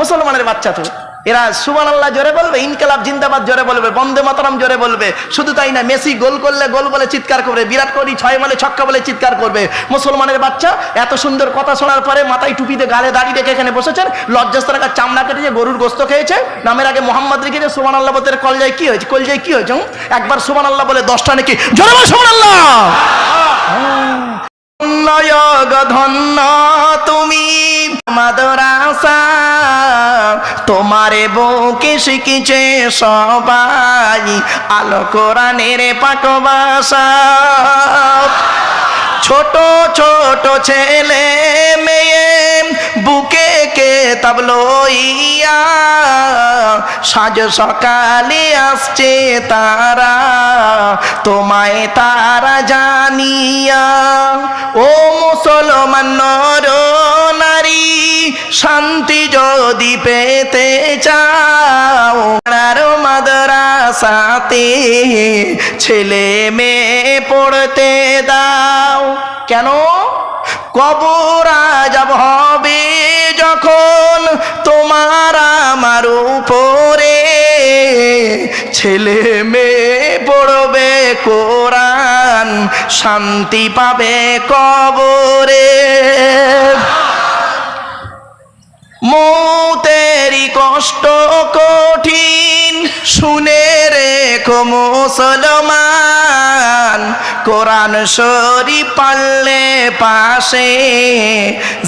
মুসলমানের বাচ্চা তো। এরা সুবান আল্লাহ জোরে বলবে, ইনকালাব জিন্দাবাদ জোরে বলবে, বন্দে মাতারাম জোরে বলবে। শুধু তাই না, মেসি গোল করলে গোল বলে চিৎকার করবে, বিরাট কোহলি ছয় মালে ছক্কা বলে চিৎকার করবে। মুসলমানের বাচ্চা, এত সুন্দর কথা শোনার পরে মাথায় টুপিতে গালে দাড়ি রেখে এখানে বসেছেন লজ্জাস্তার কাছে চামড়া কেটেছে গরুর গোস্ত খেয়েছে। নামের আগে মোহাম্মদ রেখেছে সুবান আল্লাহ বলতে কল যায় কি হয়েছে, কল যায় কি হয়েছে একবার সুবান আল্লাহ বলে দশটা নাকি, জোরে বল সুবান আল্লাহ ধন্য তুমি মাদরাসা তোমারে বউকে শিখিছে সবাই আলো কোরআনের পাক ভাষা। ছোট ছোট ছেলে মেয়ে, বুকে কে তাবলইয়া সাজ সকালে আসছে তারা, তোমায় তারা জানিয়া। ও মুসলমান নর, শান্তি যদি পেতে চাও আর মাদ্রাসাতে ছেলে মেয়ে পড়তে দাও। কেন? কবর আজাব হবে যখন তোমার আমার উপরে ছেলে মেয়ে পড়বে, কোরআন শান্তি পাবে কবরে। মৌতেরি কষ্ট কঠিন। শুনে রেখো মুসলমান, কোরআন শরীফ পারলে পাশে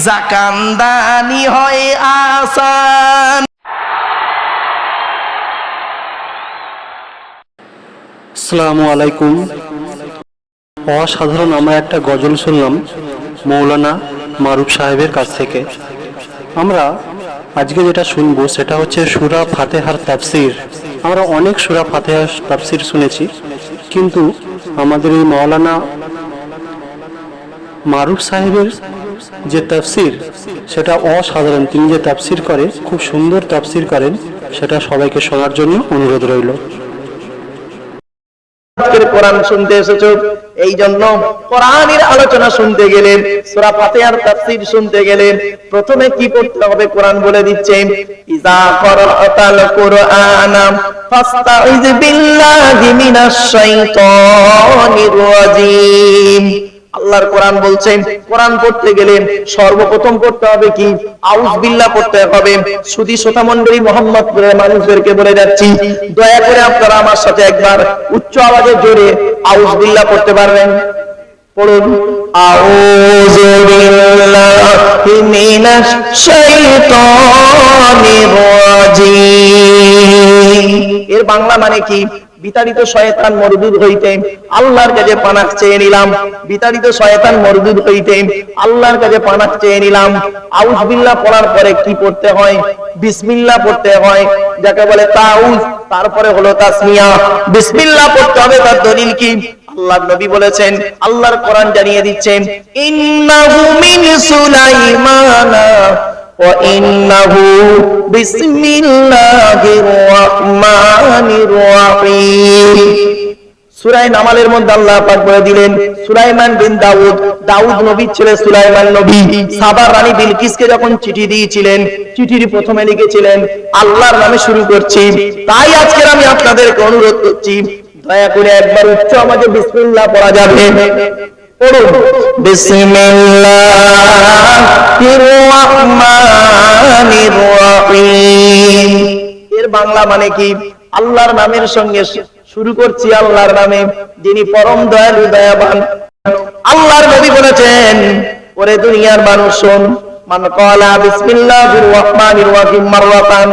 জাকান্দানি হয় আসান। আসসালামু আলাইকুম। অসাধারণ আমরা একটা গজল শুনলাম, মৌলানা মারুফ সাহেবের কাছ থেকে। আমরা আজকে যেটা শুনব সেটা হচ্ছে সুরা ফাতেহার তাফসির। আমরা অনেক সুরা ফাতেহার তাফসির শুনেছি, কিন্তু আমাদের এই মৌলানা মারুফ সাহেবের যে তাফসির, সেটা অসাধারণ। তিনি যে তাফসির করে, খুব সুন্দর তাফসির করেন, সেটা সবাইকে শোনার জন্য অনুরোধ রইল। কোরআন শুনতে এসেছ? এই জন্য কোরআনের আলোচনা শুনতে গেলে সূরা ফাতিহার তাফসীর শুনতে গেলে প্রথমে কি করতে হবে? কোরআন বলে দিচ্ছে ইজা করাতাল কোরআন ফাস্তাউজ বিল্লাহি মিনাশ শাইতানির রাজীম। আল্লাহর কোরআন বলছেন, কোরআন পড়তে গেলে সর্বপ্রথম করতে হবে কি? আউজ বিল্লাহ পড়তে হবে। সুদী শ্রোতা মন্ডলী মোহাম্মদপুরের মানুষদেরকে বলে যাচ্ছি, দয়া করে আপনারা আমার সাথে একবার উচ্চ আওয়াজে জোরে আউজ বিল্লাহ পড়তে পারবেন। পড়ুন। আউযু বিল্লাহি মিনাশ শাইতানির রাজীম। এর বাংলা মানে কি? বিতাড়িত শয়তান মরদুদ হইতে আল্লাহর কাছে পানাহ চেয়ে নিলাম। বিতাড়িত শয়তান মরদুদ হইতে আল্লাহর কাছে পানাহ চেয়ে নিলাম। আউজ বিল্লাহ পড়ার পরে কি পড়তে হয়? বিসমিল্লাহ পড়তে হয়। যাকে বলে তাউজ, তারপরে হলো তাসমিয়া। বিসমিল্লাহ পড়তে হবে তার দলিল কি? আল্লাহর নবী বলেছেন, আল্লাহর কোরআন জানিয়ে দিচ্ছেন, ইন্নাহু মিন সুলাইমানা। وإنه بسم الله الرحمن الرحيم সুরাই নামালের মধ্যে আল্লাহ পাক বলে দিলেন সুলাইমান বিন দাউদ দাউদ নবীর ছেলে সুলাইমান নবী সাবার রানী বিলকিসকে যখন চিঠি দিয়েছিলেন চিঠির প্রথমে লিখেছিলেন আল্লাহর নামে শুরু করছি তাই আজকের আমি আপনাদেরকে অনুরোধ করছি দয়া করে একবার উচ্চ আমাকে বিসমিল্লাহ পড়া যাবে এর বাংলা মানে কি? আল্লাহর নামের সঙ্গে শুরু করছি আল্লাহর নামে, যিনি পরম দয়ালু, দয়াবান। আল্লাহর নবী বলেছেন, ওরে দুনিয়ার মানুষ শোন রহমানির রহিম মাররাতান,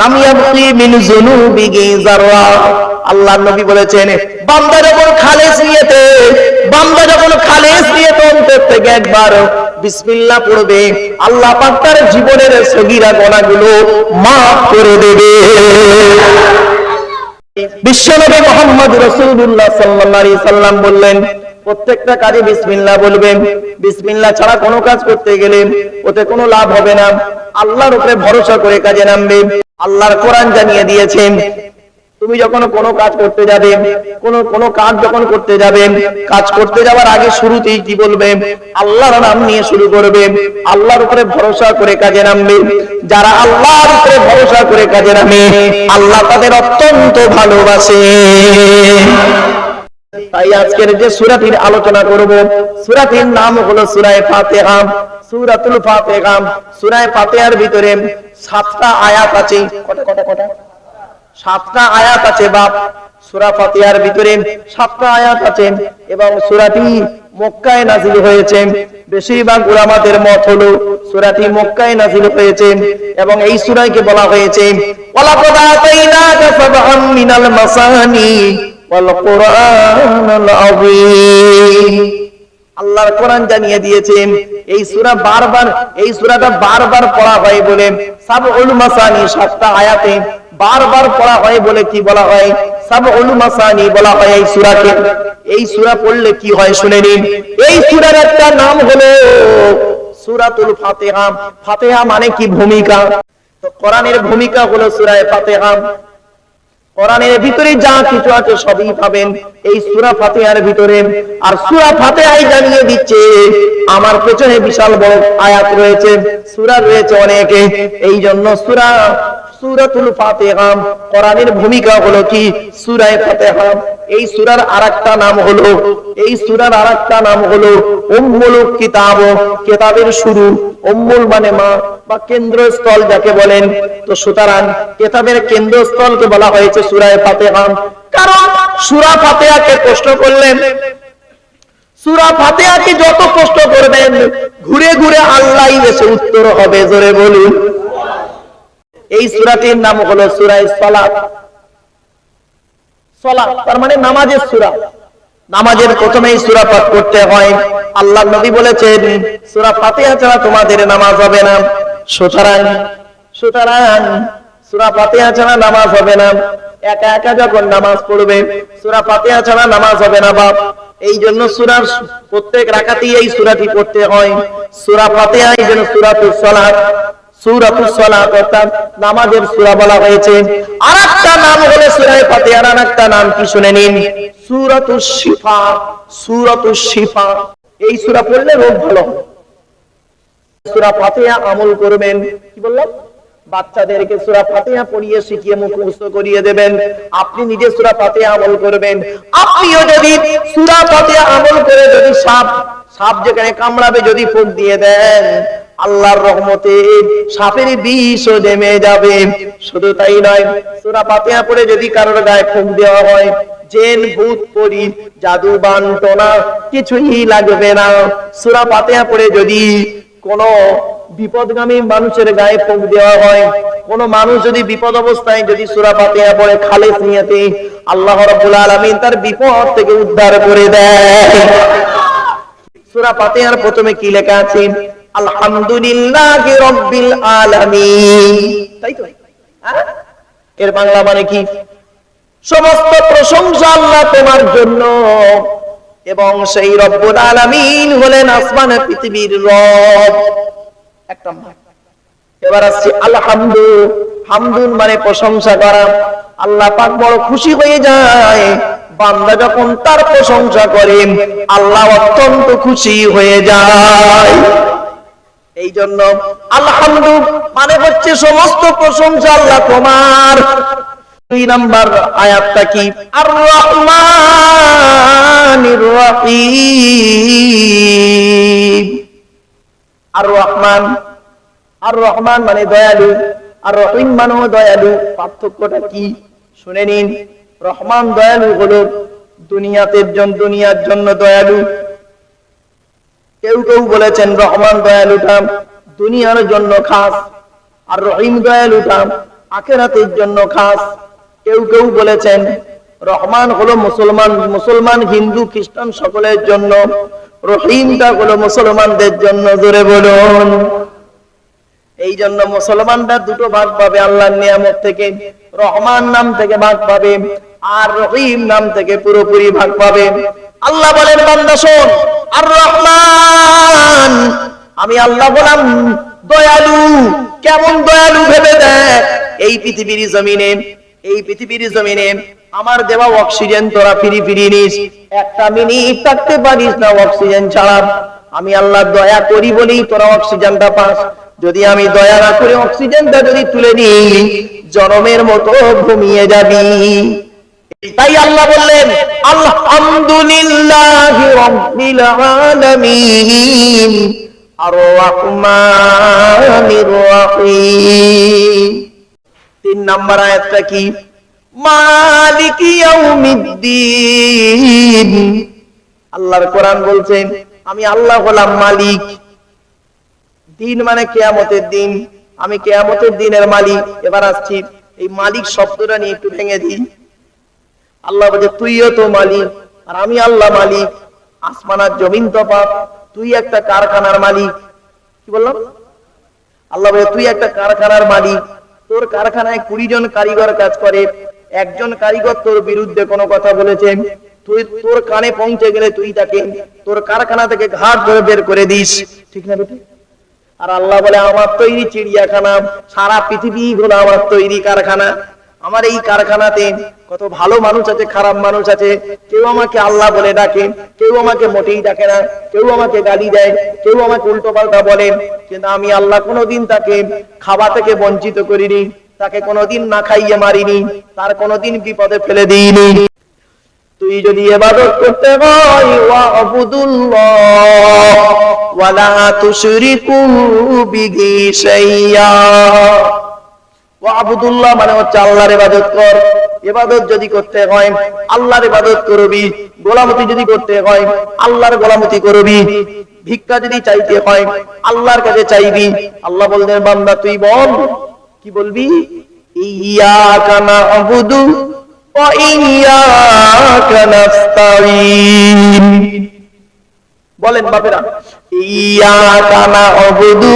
লাম ইয়াবকি মিন যুনুবিহি যাররা। আল্লাহর নবী বলেছেন, বান্দা যখন খালেস নিয়েতে বান্দা যখন খালেস থেকে একবার বিসমিল্লাহ পড়বে, আল্লাহ পাক তার জীবনের সগীরা গোনাগুলো মাফ করে দেবে। বিশ্বনবী মোহাম্মদ রসুল্লাহ সাল্লাল্লাহু সাল্লাম বললেন প্রত্যেকটা কাজে বিসমিল্লা বলবেন বিসমিল্লা ছাড়া কোনো কাজ করতে গেলে ওতে কোনো লাভ হবে না। আল্লাহর উপরে ভরসা করে কাজে নামবে। আল্লাহর কোরআন জানিয়ে দিয়েছেন তুমি যখন কোনো কাজ করতে যাবে, কোন কোন কাজ যখন করতে যাবে, কাজ করতে যাওয়ার আগে শুরুতেই কি বলবে? আল্লাহর নাম নিয়ে শুরু করবে। আল্লাহর উপরে ভরসা করে কাজে নামবে। যারা আল্লাহর উপরে ভরসা করে কাজে নামে, আল্লাহ তাদের অত্যন্ত ভালোবাসে। তাই আজকের যে সূরাটির আলোচনা করব, সূরাটির নাম হলো সূরায়ে ফাতিহা। সূরাতুল ফাতিহা, সূরায়ে ফাতিহার ভিতরে সাতটা আয়াত আছে। কটা কটা কটা? সাতটা আয়াত আছে বাপ। সূরা ফাতিহার ভিতরে সাতটা আয়াত আছে এবং সুরাটি মক্কায় নাজিল হয়েছে। বেশিরভাগ উলামাদের মত হলো সূরাটি মক্কায় নাজিল হয়েছে এবং এই সূরাকে বলা হয়েছে? আল্লাহর কোরআন জানিয়ে দিয়েছেন, এই সুরা বারবার, এই সূরাটা বারবার পড়া হয় বলে, সাবউল মাসানি সাতটা আয়াতে বারবার পড়া হয় বলে কি বলা হয়? সাবউল মাসানি বলা হয় এই সূরাকে। এই সূরা পড়লে কি হয় শুনে নিন। এই সূরার একটা নাম হলো সূরাতুল ফাতিহা। ফাতিহা মানে কি ভূমিকা? তো কোরআনের ভূমিকা হলো সূরায়ে ফাতিহা। কোরআনের ভিতরে যা কিছু আছে সবই পাবেন। এই সুরা ফাতিহার ভিতরে। আর সুরা ফাতিহাই জানিয়ে দিচ্ছে, আমার পেছনে বিশাল বড় আয়াত রয়েছে। সুরা রয়েছে অনেকে। এই জন্য সূরা সূরাতুল ফাতিহা। কোরআনের ভূমিকা হলো কি? এই আরেকটা নাম হলো, এই আরেকটা নাম হলো উম্মুল কিতাব। কিতাবের শুরু, উম্মুল মানে মা বা কেন্দ্রস্থল যাকে বলেন। তো সুতরাং কেতাবের কেন্দ্রস্থলকে বলা হয়েছে সূরায়ে ফাতিহা। কারণ সূরা ফাতিহাকে প্রশ্ন করলেন, সূরা ফাতিহাকে যত কষ্ট করবেন, ঘুরে ঘুরে আল্লাহই উত্তর হবে, জোরে বলুন। এই সূরাটির নাম হলো সূরায়ে সালাত। সালাত, তার মানে নামাজের সূরা। নামাজের প্রথমেই সূরা পাঠ করতে হয়। আল্লাহ নবী বলেছেন, সূরা তোমাদের নামাজ হবে না। সুতরাং সুতরাং সূরা নামাজ হবে না। একা একা যখন নামাজ পড়বে, সূরা নামাজ হবে না বাপ। এই জন্য সূরার প্রত্যেক রাকাতেই এই সুরাটি পড়তে হয়। সুরা ফাতিহা এই জন্য বাচ্চাদেরকে সূরা ফাতিহা পড়িয়ে শিখিয়ে করিয়ে দেবেন। আপনি নিজে সুরা ফাতিহা আমল করবেন। আপনিও যদি সুরা ফাতিহা আমল করে যদি সাপ সাপ যেখানে কামড়াবে যদি ফুক দিয়ে দেন আল্লাহর রহমতে সাপের বিষও নেমে যাবে। শুধু তাই নয়, সূরা ফাতিহা পড়ে যদি কারোর গায়ে ফুক দেওয়া হয়, জেন, ভূত, পরি জাদু বান্টনা কিছুই লাগবে না। সূরা ফাতিহা পড়ে যদি কোন বিপদগামী মানুষের গায়ে ফুক দেওয়া হয়, কোন মানুষ যদি বিপদ অবস্থায় যদি সূরা ফাতিহা পড়ে খালেস নিয়তে, আল্লাহ রাব্বুল আলামিন তার বিপদ থেকে উদ্ধার করে দেয়। সূরা ফাতিহার প্রথমে কি লেখা আছে? আলহামদুলিল্লাহি রাব্বিল আলামিন। তাই তো? হ্যাঁ? এর বাংলা মানে কি? সমস্ত প্রশংসা আল্লাহ তোমার জন্য। এবং সেই রব্বুল আলামিন হলেন আসমান পৃথিবীর রব। এবার আসছে আলহামদু। হামদুন মানে প্রশংসা করা। আল্লাহ পাক বড় খুশি হয়ে যায়। বান্দা যখন তার প্রশংসা করে, আল্লাহ অত্যন্ত খুশি হয়ে যায়। এই জন্য আলহামদু মানে হচ্ছে সমস্ত প্রশংসা আল্লাহ তোমার। দুই নাম্বার আয়াতটা কি? আর রহমানির রহিম আর রহমান আর রহমান মানে দয়ালু আর রহিম মানেও দয়ালু। পার্থক্যটা কি? শুনে নিন। রহমান দয়ালু হলো দুনিয়াতে জন দুনিয়ার জন্য দয়ালু। কেউ কেউ বলেছেন, রহমান দয়াল দয়ালুটা দুনিয়ার জন্য খাস, আর রহিম দয়াল দয়ালুটা আখেরাতের জন্য খাস। কেউ কেউ বলেছেন, রহমান হলো মুসলমান মুসলমান হিন্দু, খ্রিস্টান সকলের জন্য, রহিমটা হলো মুসলমানদের জন্য, জোরে বলুন। এই জন্য মুসলমানরা দুটো ভাগ পাবে আল্লাহর নিয়ামত থেকে, রহমান নাম থেকে ভাগ পাবে, আর রহিম নাম থেকে পুরোপুরি ভাগ পাবে। আল্লাহ বলেন, বান্দা শোন আর রহমান আমি আল্লাহ বললাম, দয়ালু, কেমন দয়ালু ভেবে দেখ। এই পৃথিবীর জমিনে, এই পৃথিবীর জমিনে আমার দেওয়া অক্সিজেন তোরা ফিরি ফিরি নিস। একটা মিনিট থাকতে পারিস না অক্সিজেন ছাড়া। আমি আল্লাহ দয়া করি বলেই তোরা অক্সিজেনটা পাস। যদি আমি দয়া না করে অক্সিজেনটা যদি তুলে নিই, জনমের মতো ঘুমিয়ে যাবি। তাই আল্লাহ বললেন রহিম। তিন নাম্বার আয়াতটা কি? মালিক আল্লাহর কোরআন বলছেন, আমি আল্লাহ হলাম মালিক। দিন মানে কেয়ামতের দিন। আমি কেয়ামতের দিনের মালিক। এবার আসছি, এই মালিক শব্দটা নিয়ে একটু ভেঙে দিই। আল্লাহ বলছে তুইও তো মালিক, আর আমি আল্লাহ মালিক। আসমান আর জমিন তো পাপ, তুই একটা কারখানার মালিক। কি বললাম? আল্লাহ বলে, তুই একটা কারখানার মালিক। তোর কারখানায় কুড়ি জন কারিগর কাজ করে, একজন কারিগর তোর বিরুদ্ধে কোনো কথা বলেছে? তুই, তোর কানে পৌঁছে গেলে তুই তাকে, তোর কারখানা থেকে ঘাট ধরে বের করে দিস। ঠিক না বেটি? আর আল্লাহ বলে, আমার তৈরি চিড়িয়াখানা, সারা পৃথিবী হলো আমার তৈরি কারখানা। আমার এই কারখানাতে কত ভালো মানুষ আছে, খারাপ মানুষ আছে। কেউ আমাকে আল্লাহ বলে ডাকে, কেউ আমাকে মোটেই ডাকে না, কেউ আমাকে গালি দেয়, কেউ আমাকে উল্টো পাল্টা বলে। কিন্তু আমি আল্লাহ কোনোদিন তাকে খাওয়া থেকে বঞ্চিত করিনি, তাকে কোনোদিন না খাইয়ে মারিনি, তার কোনোদিন বিপদে ফেলে দিইনি। তুই যদি এবাদত করতে হয় ওয়াবুদুল্লাহ ওয়ালা তুশরিকু বিহি ওয়াবুদুল্লাহ মানে হচ্ছে আল্লাহর ইবাদত কর। ইবাদত যদি করতে হয়, আল্লাহর ইবাদত করবি। গোলামতি যদি করতে হয়, আল্লাহর গোলামতি করবি। ভিক্ষা যদি চাইতে হয়, আল্লাহর কাছে চাইবি। আল্লাহ বললেন, বান্দা, তুই বল, কি বলবি? ইয়াকা না'বুদু ওয়া ইয়াকা নাস্তাঈন। বলেন বাপেরা না'বুদু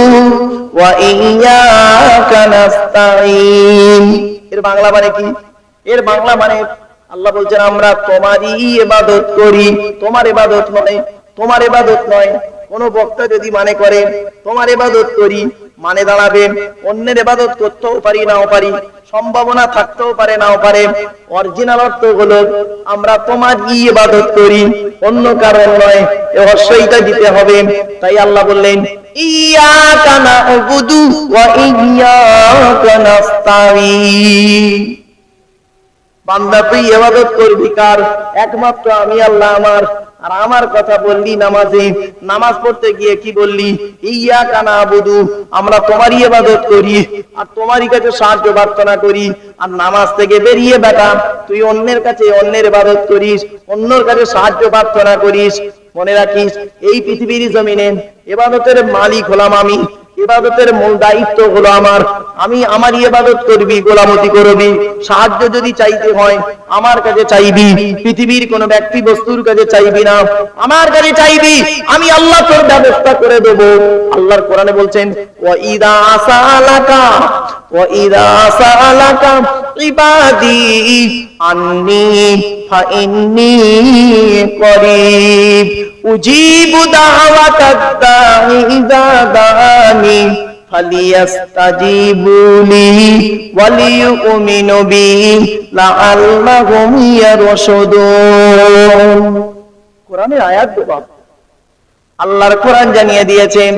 ওয়া ইয়াকা নাস্তাঈন এর বাংলা মানে কি? এর বাংলা মানে আল্লাহ বলছেন, আমরা তোমারই ইবাদত করি। তোমার ইবাদত নয়, তোমার ইবাদত নয়। কোন বক্তা যদি মানে করে, তোমার ইবাদত করি। মানে দাঁড়াবে। অন্যের ইবাদত করতেও পারি, নাও পারি। সম্ভাবনা থাকতেও পারে, নাও পারে। অরিজিনাল অর্থ হলো, আমরা তোমার ই ইবাদত করি, অন্য কারণ নয়, এ দিতে হবে। তাই আল্লাহ বললেন বান্দা তুই এবাদত করবি কার? একমাত্র আমি আল্লাহ আমার। আর আমার কথা বললি নামাজে। নামাজ পড়তে গিয়ে কি বললি? ইয়া কানা বুধু আমরা তোমারই ইবাদত করি আর তোমারই কাছে সাহায্য প্রার্থনা করি। আর নামাজ থেকে বেরিয়ে বেটা, তুই অন্যের কাছে অন্যের ইবাদত করিস, অন্যর কাছে সাহায্য প্রার্থনা করিস। মনে রাখিস, এই পৃথিবীর জমিনে এবাদতের মালিক হলাম আমি। ইবাদতের মূল দায়িত্ব হলো আমার। আমি আমার ইবাদত করবি, গোলামতি করবি। সাহায্য যদি চাইতে হয়, আমার কাছে চাইবি। পৃথিবীর কোন ব্যক্তি বস্তুর কাছে চাইবি না। আমার কাছে চাইবি, আমি আল্লাহ তোর ব্যবস্থা করে দেব। আল্লাহর কোরআনে বলছেন ওয়া ইদা সালাকা ওয়া ইদা সালাকা ইবাদি আন্নি ফাইন্নি করিব উজিবু দাওয়াতাদ দাঈ ইযা দাআনি فليستجيبوا لي وليؤمنوا بي لعلهم يرشدون কোরআনের আয়াত বাবা আল্লাহর কোরআন জানিয়ে দিয়েছেন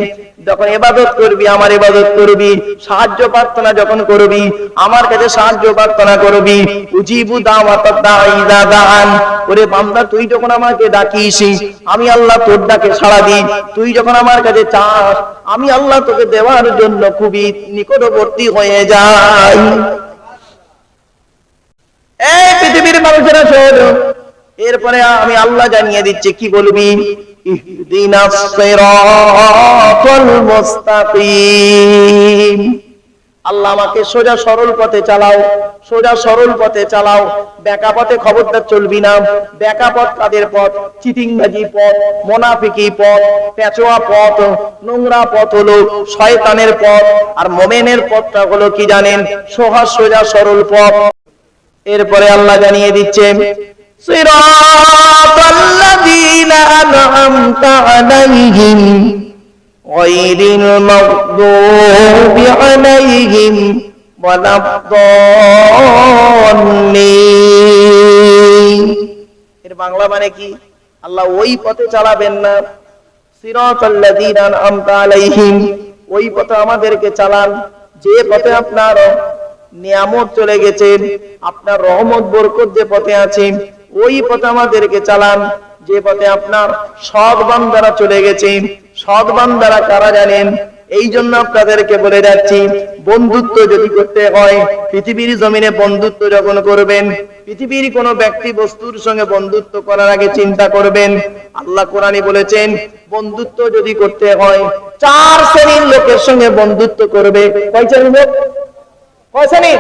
যখন ইবাদত করবি, আমার ইবাদত করবি, সাহায্য প্রার্থনা যখন করবি, আমার কাছে সাহায্য প্রার্থনা করবি, উজিবু ইযা ওরে বান্দা, তুই যখন আমাকে ডাকিস, আমি আল্লাহ তোর ডাকে সাড়া দিই, তুই যখন আমার কাছে চাস, আমি আল্লাহ তোকে দেওয়ার জন্য খুবই নিকটবর্তী হয়ে যাই। এই পৃথিবীর মানুষেরা শোন, এরপরে আমি আল্লাহ জানিয়ে দিচ্ছি, কি বলবি? আল্লাহ আমাকে সোজা সরল পথে চালাও, সোজা সরল পথে চালাও। বেকা পথে খবরদার চলবি না। বেকা পথ কাদের পথ? চিটিংবাজি পথ, মোনাফিকি পথ, পেঁচোয়া পথ, নোংরা পথ হলো শয়তানের পথ। আর মোমেনের পথটা হলো কি জানেন? সহজ সোজা সরল পথ। এরপরে আল্লাহ জানিয়ে দিচ্ছে সিরাতাল্লাযীনা আন'আমতা আলাইহিম غير المغضوب عليهم ولا الضالين এর বাংলা মানে কি আল্লাহ ওই পথে চালাবেন না সিরাতাল্লাযীনা আনআমতা আলাইহিম ওই পথে আমাদেরকে চালান যে পথে আপনার নিয়ামত চলে গেছে আপনার রহমত বরকত যে পথে আছে ওই পথে আমাদেরকে চালান। যে পথে আপনার সৎ বান্দারা চলে গেছে, সৎ বান্দারা কারা জানেন? এই জন্য আপনাদেরকে বলে যাচ্ছি, বন্ধুত্ব যদি করতে হয়, পৃথিবীর জমিনে বন্ধুত্ব যখন করবেন, পৃথিবীর কোনো ব্যক্তি বস্তুর সঙ্গে বন্ধুত্ব করার আগে চিন্তা করবেন। আল্লাহ কোরআনে বলেছেন, বন্ধুত্ব যদি করতে হয়, চার শ্রেণির লোকের সঙ্গে বন্ধুত্ব করবে। কয় শ্রেণির লোক? কয় শ্রেণির?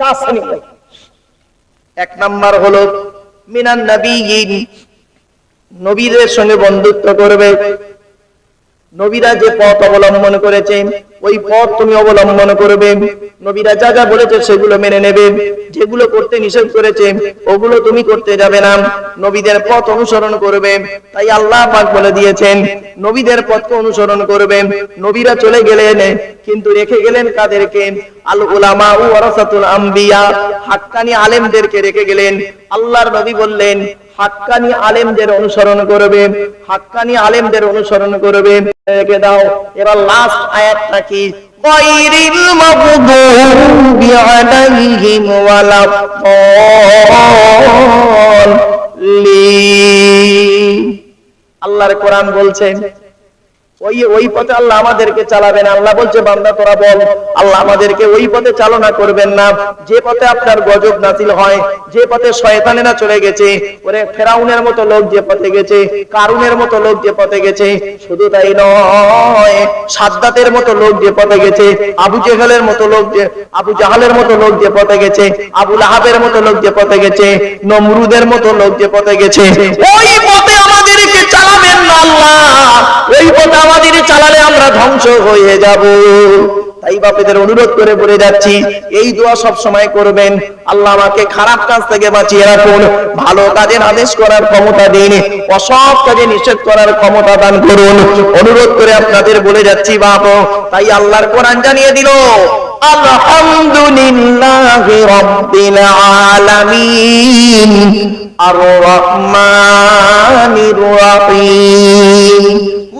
চার শ্রেণির লোক। এক নাম্বার হলো, মিনান নবীন, নবীদের সঙ্গে বন্ধুত্ব করবে। নবীরা যে পথ অবলম্বন করেছে, ওই পথ তুমি অবলম্বন করবে। নবীরা যা যা বলেছে সেগুলো মেনে নেবে। যেগুলো করতে নিষেধ করেছে, ওগুলো তুমি করতে যাবে না। নবীদের পথ অনুসরণ করবে। তাই আল্লাহ পাক বলে দিয়েছেন নবীদের পথকে অনুসরণ করবে নবীরা চলে গেলেন কিন্তু রেখে গেলেন কাদেরকে আল উলামা ও ওয়ারাসাতুল আম্বিয়া হাক্কানি আলেমদেরকে রেখে গেলেন আল্লাহর নবী বললেন হাক্কানি আলেমদের অনুসরণ করবে হাক্কানি আলেমদের অনুসরণ করবে রেখে দাও এবার লাস্ট আয়াতটা কি গায়রিল মাগদুবি আলাইহিম ওয়ালা ضالين আল্লাহর কোরআন বলছেন ওই ওই পথে আল্লাহ আমাদেরকে চালাবেন। আল্লাহ বলছে, বান্দা, তোরা বল, আল্লাহ আমাদেরকে ওই পথে চালনা করবেন না। যে পথে আপনার গজব নাজিল হয়, যে পথে চলে গেছে, ওরে ফেরাউনের মতো লোক যে পথে গেছে, কারুনের মতো লোক যে পথে গেছে, শুধু তাই নয় মতো লোক যে পথে গেছে, আবু জেহেলের মতো লোক যে, আবু জাহালের মতো লোক যে পথে গেছে, আবু লাহাবের মতো লোক যে পথে গেছে, নমরুদের মতো লোক যে পথে গেছে, ওই পথে আমাদেরকে চালাবেন না আল্লাহ। ওই পথে আমাদের চালালে আমরা ধ্বংস হয়ে যাব। তাই বাপেদের অনুরোধ করে বলে যাচ্ছি, এই দোয়া সব সময় করবেন। আল্লাহ আমাকে খারাপ কাজ থেকে বাঁচিয়ে রাখুন, ভালো কাজের আদেশ করার ক্ষমতা দিন, অসৎ কাজে নিষেধ করার ক্ষমতা দান করুন। অনুরোধ করে আপনাদের বলে যাচ্ছি, বাপ, তাই আল্লাহর কোরআন জানিয়ে দিল, আলহামদুলিল্লাহি রাব্বিল আলামিন আর রহমানির রহিম।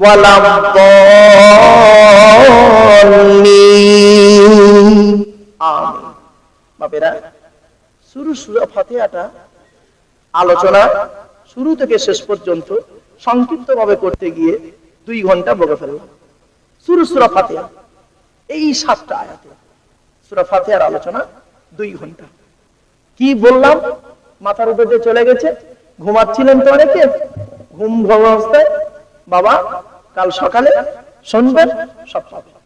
ولا الضالين আমিন বাপেরা শুরু সূরা ফাতিহাটা আলোচনা শুরু থেকে শেষ পর্যন্ত সংক্ষিপ্ত ভাবে করতে গিয়ে দুই ঘন্টা বকে ফেললাম শুরু সূরা ফাতিহা এই সাতটা আয়াতে সূরা ফাতিহার আলোচনা দুই ঘন্টা কি বললাম মাথার উপর দিয়ে চলে গেছে ঘুমাচ্ছিলেন তো অনেকে ঘুম ঘুম অবস্থায় বাবা কাল সকালে শুনবেন সব পাবে